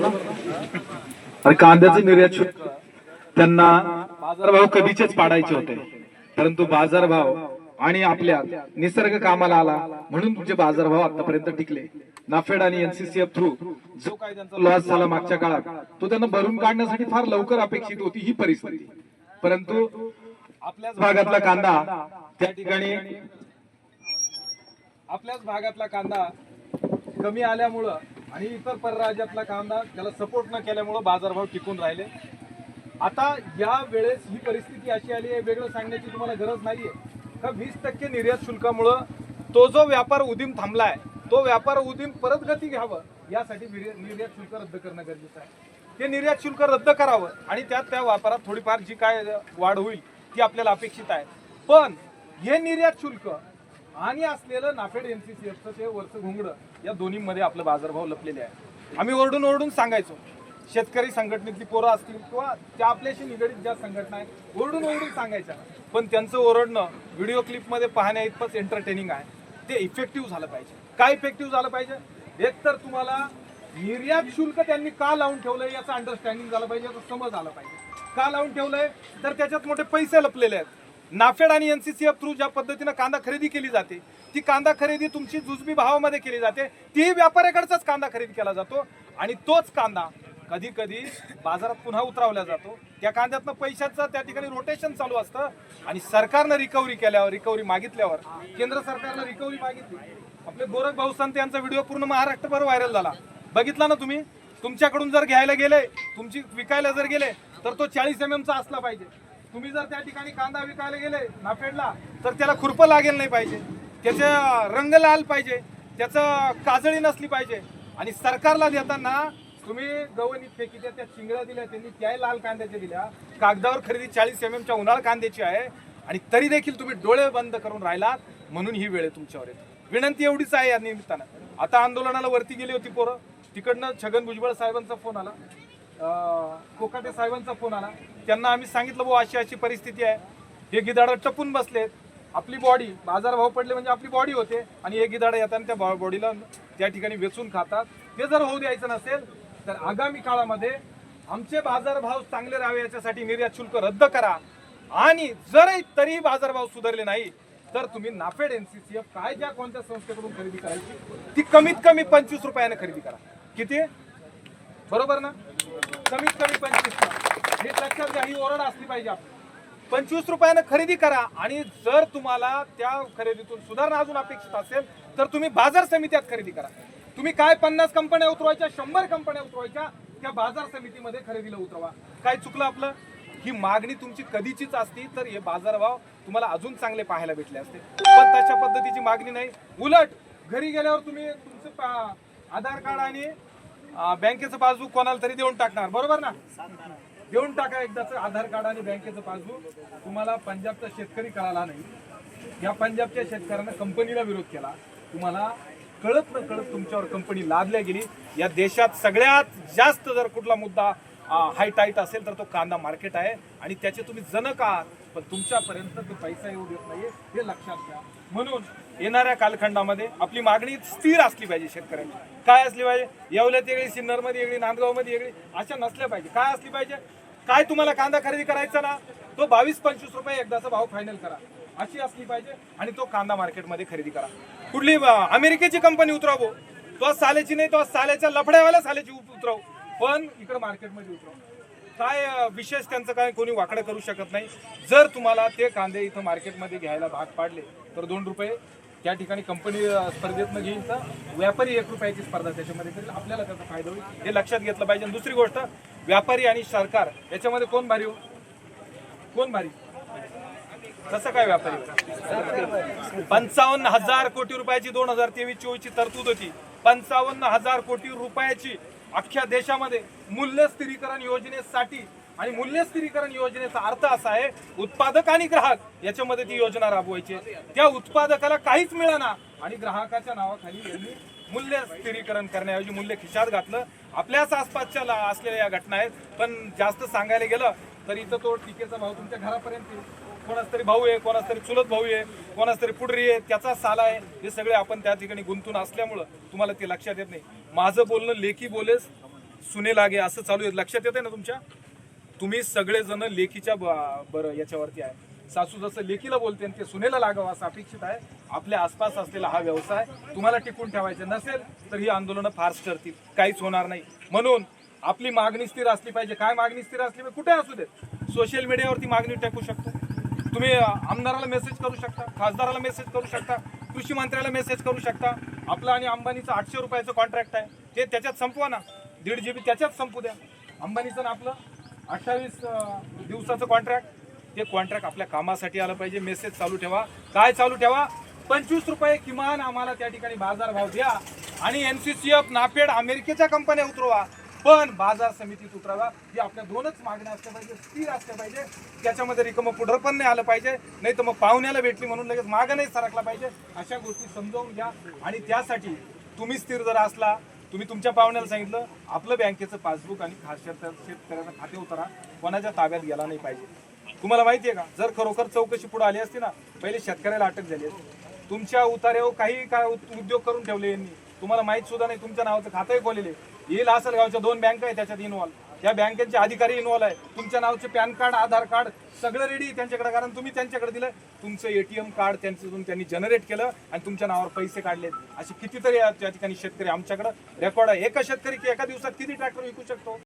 आणि कांद्याचं निर्यात त्यांना बाजारभाव कधीचेच पाडायचे होते. परंतु बाजारभाव आणि आपल्या निसर्ग कामाला आला म्हणून तुमचे बाजारभाव आतापर्यंत टिकले. नाफेड आणि एनसीसीएफ थ्रू जो काही त्यांचा लॉस झाला मागच्या काळात तो त्यांना भरून काढण्यासाठी फार लवकर अपेक्षित होती ही परिस्थिती. परंतु आपल्याच भागातला कांदा त्या ठिकाणी आपल्याच भागातला कांदा कमी आल्यामुळं आणि इतर परराज्यातला कांदा त्याला सपोर्ट न केल्यामुळं बाजारभाव टिकून राहिले. आता या वेळेस ही परिस्थिती अशी आली आहे वेगळं सांगण्याची तुम्हाला गरज नाहीये. का वीस टक्के निर्यात शुल्कामुळं तो जो व्यापार उदीम थांबलाय तो व्यापार उदीम परत गती घ्यावं यासाठी निर्यात शुल्क रद्द करणं गरजेचं आहे. ते निर्यात शुल्क रद्द करावं आणि त्यात त्या व्यापारात थोडीफार जी काय वाढ होईल ती आपल्याला अपेक्षित आहे. पण हे निर्यात शुल्क आणि असलेलं नाफेड एनसीसीएफचं ते वरचं घुंगडं या दोन्हीमध्ये आपलं बाजारभाव लपलेले आहे. आम्ही ओरडून ओरडून सांगायचो शेतकरी संघटनेतली पोरं असतील किंवा त्या आपल्याशी निगडीत ज्या संघटना आहेत ओरडून ओरडून सांगायच्या. पण त्यांचं ओरडणं व्हिडिओ क्लिपमध्ये पाहण्या इतपंच एंटरटेनिंग आहे. ते इफेक्टिव्ह झालं पाहिजे. काय इफेक्टिव्ह झालं पाहिजे? एक तर तुम्हाला निर्यात शुल्क त्यांनी का लावून ठेवलंय याचं अंडरस्टँडिंग झालं पाहिजे याचा समज आला पाहिजे. का लावून ठेवलंय? तर त्याच्यात मोठे पैसे लपलेले आहेत. नाफेड आणि एनसीसीएफ थ्रू ज्या पद्धतीनं कांदा खरेदी केली जाते ती कांदा खरेदी तुमची जुजबी भावामध्ये केली जाते तीही व्यापाऱ्याकडचाच कांदा खरेदी केला जातो आणि तोच कांदा कधी कधी बाजारात पुन्हा उतरवला जातो. त्या कांद्यातनं पैशाचं त्या ठिकाणी रोटेशन चालू असतं आणि सरकारनं रिकव्हरी केल्यावर रिकव्हरी मागितल्यावर केंद्र सरकारनं रिकव्हरी मागितली. आपले गोरख भाऊ संत यांचा व्हिडिओ पूर्ण महाराष्ट्रभर व्हायरल झाला. बघितला ना तुम्ही? तुमच्याकडून जर घ्यायला गेले तुमची विकायला जर गेले तर तो चाळीस एम चा असला पाहिजे. तुम्ही जर त्या ठिकाणी कांदा विकायला गेले नाफेडला तर त्याला खुरपं लागेल नाही पाहिजे. त्याचं रंग लाल पाहिजे. त्याचं काजळी नसली पाहिजे. आणि सरकारला देताना तुम्ही गवणीत फेकीच्या त्या चिंगळ्या दिल्या त्यांनी त्याही लाल कांद्याच्या दिल्या. कागदावर खरेदी चाळीस एम एमच्या उन्हाळ कांद्याची आहे. आणि तरी देखील तुम्ही डोळे बंद करून राहिलात म्हणून ही वेळ आहे तुमच्यावर येते. विनंती एवढीच आहे या निमित्तानं. आता आंदोलनाला वरती गेली होती पोरं. तिकडनं छगन भुजबळ साहेबांचा फोन आला. कोकाटे साहेबांचा फोन आला. त्यांना आम्ही सांगितलं भाऊ अशी अशी परिस्थिती आहे. हे गिधाडं टपून बसलेत. आपली बॉडी बाजारभाव पडले म्हणजे आपली बॉडी होते आणि हे गिधाडं येताना त्या बॉडीला त्या ठिकाणी वेचून खातात. ते जर होऊ द्यायचं नसेल तर आगामी काळामध्ये आमचे बाजारभाव चांगले राहावे याच्यासाठी निर्यात शुल्क रद्द करा. आणि जरही तरीही बाजारभाव सुधारले नाही तर तुम्ही नाफेड एनसीसीएफ काय ज्या कोणत्या संस्थेकडून खरेदी करायची ती कमीत कमी पंचवीस रुपयाने खरेदी करा. किती? बरोबर ना? कमीत कमी पंचवीस हे लक्षात घ्या ही ओरड असली पाहिजे पंचवीस रुपयानं खरेदी करा आणि जर तुम्हाला त्या खरेदीतून सुधारणा अजून अपेक्षित असेल तर तुम्ही बाजार समित्यात खरेदी करा. तुम्ही काय पन्नास कंपन्या उतरवायच्या शंभर कंपन्या उतरवायच्या त्या बाजार समितीमध्ये खरेदीला उतरवा. काय चुकलं आपलं? ही मागणी तुमची कधीचीच असती तर हे बाजारभाव तुम्हाला अजून चांगले पाहायला भेटले असते. पण तशा पद्धतीची मागणी नाही. उलट घरी गेल्यावर तुम्ही तुमचं पा- आधार कार्ड आणि बँकेचं पासबुक कोणाला तरी देऊन टाकणार बरोबर ना? देऊन टाका एकदाच आधार कार्ड आणि बँकेचं पासबुक. तुम्हाला पंजाबचा शेतकरी कळाला नाही. या पंजाबच्या शेतकऱ्यानं कंपनीला विरोध केला. तुम्हाला कळत न कळत तुमच्यावर कंपनी लादल्या गेली. या देशात सगळ्यात जास्त जर कुठला मुद्दा हाय टाईट असेल तर तो कांदा मार्केट आहे. आणि त्याचे तुम्ही जनक आहात. पण तुमच्यापर्यंत तो पैसा येऊ देत नाही हे लक्षात घ्या. म्हणून येणाऱ्या कालखंडामध्ये आपली मागणी स्थिर असली पाहिजे शेतकऱ्यांची. काय असली पाहिजे? येवल्यात वेगळी सिन्नरमध्ये वेगळी नांदगावमध्ये वेगळी अशा नसल्या पाहिजे. काय असली पाहिजे? काय तुम्हाला कांदा खरेदी करायचा ना तो बावीस पंचवीस रुपये एकदाचा भाव फायनल करा. अशी असली पाहिजे आणि तो कांदा मार्केटमध्ये खरेदी करा. कुठली अमेरिकेची कंपनी उतरावो. तो साल्याची नाही तो साल्याच्या लफड्यावाल्या साल्याची उत- उतरव. पण इकडं मार्केटमध्ये उतरव. काय विशेष त्यांचं काय कोणी वाकडं करू शकत नाही. जर तुम्हाला ते कांदे इथं मार्केटमध्ये घ्यायला भाग पाडले तर दोन रुपये त्या ठिकाणी कंपनी अं, स्पर्धेतनं घेईन तर व्यापारी एक रुपयाची स्पर्धा त्याच्यामध्ये करेल. आपल्याला त्याचा फायदा होईल. हे लक्षात घेतलं पाहिजे. दुसरी गोष्ट व्यापारी आणि सरकार याच्यामध्ये कोण भारी हो? कोण भारी? कसं काय व्यापारी? पंचावन्न हजार कोटी रुपयाची दोन हजार तेवीस चोवीसची तरतूद होती. पंचावन्न हजार कोटी रुपयाची अख्ख्या देशामध्ये मूल्य स्थिरीकरण योजनेसाठी आणि मूल्य स्थिरीकरण योजनेचा अर्थ असा आहे उत्पादक आणि ग्राहक याच्यामध्ये ती योजना राबवायची त्या उत्पादकाला काहीच मिळाना आणि ग्राहकाच्या नावाखाली यांनी मूल्य स्थिरीकरण करण्याऐवजी मूल्य खिशात घातलं. आपल्याच आसपासच्या ला- असलेल्या या घटना आहेत. पण जास्त सांगायला गेलं तर इथं तो टीकेचा भाऊ तुमच्या घरापर्यंत कोणाच तरी भाऊ आहे कोणाच तरी चुलत भाऊ आहे कोणाच तरी पुढरी आहे त्याचा साला आहे. हे सगळे आपण त्या ठिकाणी गुंतून असल्यामुळं तुम्हाला ते लक्षात येत नाही. माझं बोलणं लेखी बोलेस सुने लागे असं चालू आहे. लक्षात येते ना तुमच्या? तुम्ही सगळेजण लेखीच्या ब- बरं याच्यावरती आहे. सासू जसं लेखीला बोलते आणि ते सुनेला लागावं असं अपेक्षित आहे. आपल्या आसपास असलेला हा व्यवसाय तुम्हाला टिकून ठेवायचा नसेल तर ही आंदोलनं फारच ठरतील काहीच होणार नाही. म्हणून आपली मागणी स्थिर असली पाहिजे. काय मागणी स्थिर असली पाहिजे? कुठे असू देत? सोशल मीडियावरती मागणी टाकू शकतो. तुम्ही आमदाराला मेसेज करू शकता खासदाराला मेसेज करू शकता. कृषी मंत्र्याला मेसेज करू शकता. आपलं आणि अंबानीचं आठशे रुपयाचं कॉन्ट्रॅक्ट आहे. ते त्याच्यात संपवा ना. दीड जी बी त्याच्यात संपू द्या. अंबानीचं ना आपलं अठ्ठावीस दिवसाचं कॉन्ट्रॅक्ट ते कॉन्ट्रॅक्ट आपल्या कामासाठी आलं पाहिजे. मेसेज चालू ठेवा. काय चालू ठेवा? पंचवीस रुपये किमान आम्हाला त्या ठिकाणी बाजार भाव द्या. आणि N C C F NAFED अमेरिकेच्या कंपन्या उतरवा. पण बाजार समितीत उतरावा ही आपल्या दोनच मागण्या असल्या पाहिजे स्थिर असल्या पाहिजे. त्याच्यामध्ये रिकम पुढं पण नाही आलं पाहिजे नाही तर मग पाहुण्याला भेटली म्हणून लगेच मागं नाही सरकला पाहिजे. अशा गोष्टी समजावून घ्या. आणि त्यासाठी तुम्ही स्थिर जर असला तुम्ही तुमच्या पाहुण्याला सांगितलं आपलं बँकेचं पासबुक आणि खास शेत- शेतकऱ्याचं खाते उतारा. कोणाच्या ताब्यात गेला नाही पाहिजे. तुम्हाला माहिती आहे का? जर खरोखर चौकशी पुढे आली असती ना पहिले शेतकऱ्याला अटक झाली असती. तुमच्या उतार्यावर काही काय उद्योग करून ठेवले यांनी. तुम्हाला माहीत सुद्धा नाही तुमच्या नावाचं खातंही खोलेले. येईल लासलगावच्या दोन बँक आहे त्याच्यात इन्व्हॉल्व या बँकेचे अधिकारी इन्व्हॉल्व आहे. तुमच्या नावचे पॅन कार्ड आधार कार्ड सगळं रेडी त्यांच्याकडे. कारण तुम्ही त्यांच्याकडे दिलं तुमचं एटीएम कार्ड त्यांच्यातून त्यांनी जनरेट केलं आणि तुमच्या नावावर पैसे काढले असे कितीतरी या- त्या ठिकाणी शेतकरी आमच्याकडे रेकॉर्ड आहे. एका शेतकरी की एका दिवसात किती ट्रॅक्टर विकू शकतो?